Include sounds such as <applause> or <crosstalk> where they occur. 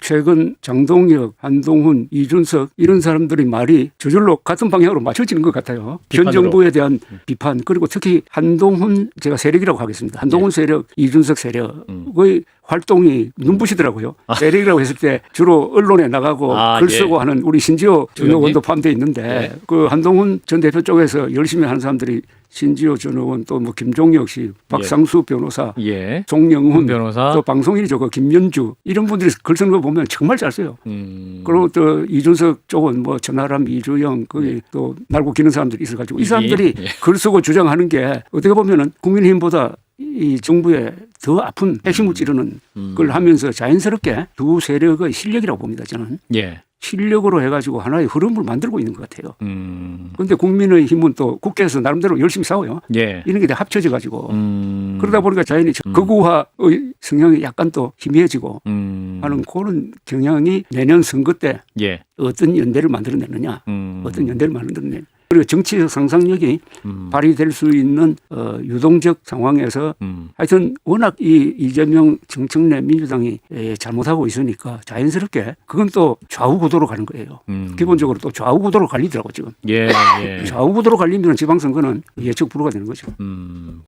최근 장동혁, 한동훈, 이준석 이런 사람들의 말이 저절로 같은 방향으로 맞춰지는 것 같아요. 현 비판으로. 정부에 대한 비판 그리고 특히 한동훈 제가 세력이라고 하겠습니다. 한동훈 네. 세력, 이준석 세력의 활동이 눈부시더라고요. 아. 세력이라고 했을 때 주로 언론에 나가고 아, 글 예. 쓰고 하는 우리 신지호 전? 의원도 포함되어 있는데 네. 그 한동훈 전 대표 쪽에서 열심히 하는 사람들이 신지호 전 의원 또 뭐 김종혁 씨, 박상수 변호사, 예. 송영훈 훈 변호사. 또 방송인이죠. 그 김연주 이런 분들이 글 쓰는 거 보면 정말 잘 써요. 음. 그리고 또 이준석 쪽은 뭐 전하람, 이주영 거기 또 날고 기는 사람들이 있어가지고 이 사람들이 예. 글 쓰고 주장하는 게 어떻게 보면은 국민의힘보다 이 정부에 더 아픈 핵심을 찌르는 음. 걸 하면서 자연스럽게 두 세력의 실력이라고 봅니다. 저는 예. 실력으로 해가지고 하나의 흐름을 만들고 있는 것 같아요. 음. 그런데 국민의 힘은 또 국회에서 나름대로 열심히 싸워요. 예. 이런 게 다 합쳐져 가지고 음. 그러다 보니까 자연히 극우화의 성향이 약간 또 희미해지고 음. 하는 그런 경향이 내년 선거 때 예. 어떤 연대를 만들어내느냐, 음. 어떤 연대를 만들어내느냐. 그리고 정치적 상상력이 음. 발휘될 수 있는 어, 유동적 상황에서 음. 하여튼 워낙 이 이재명 정청래 민주당이 에, 잘못하고 있으니까 자연스럽게 그건 또 좌우 구도로 가는 거예요. 음. 기본적으로 또 좌우 구도로 갈리더라고 지금. 예. 예. <laughs> 좌우 구도로 갈리면 지방선거는 예측 불허가 되는 거죠. 음.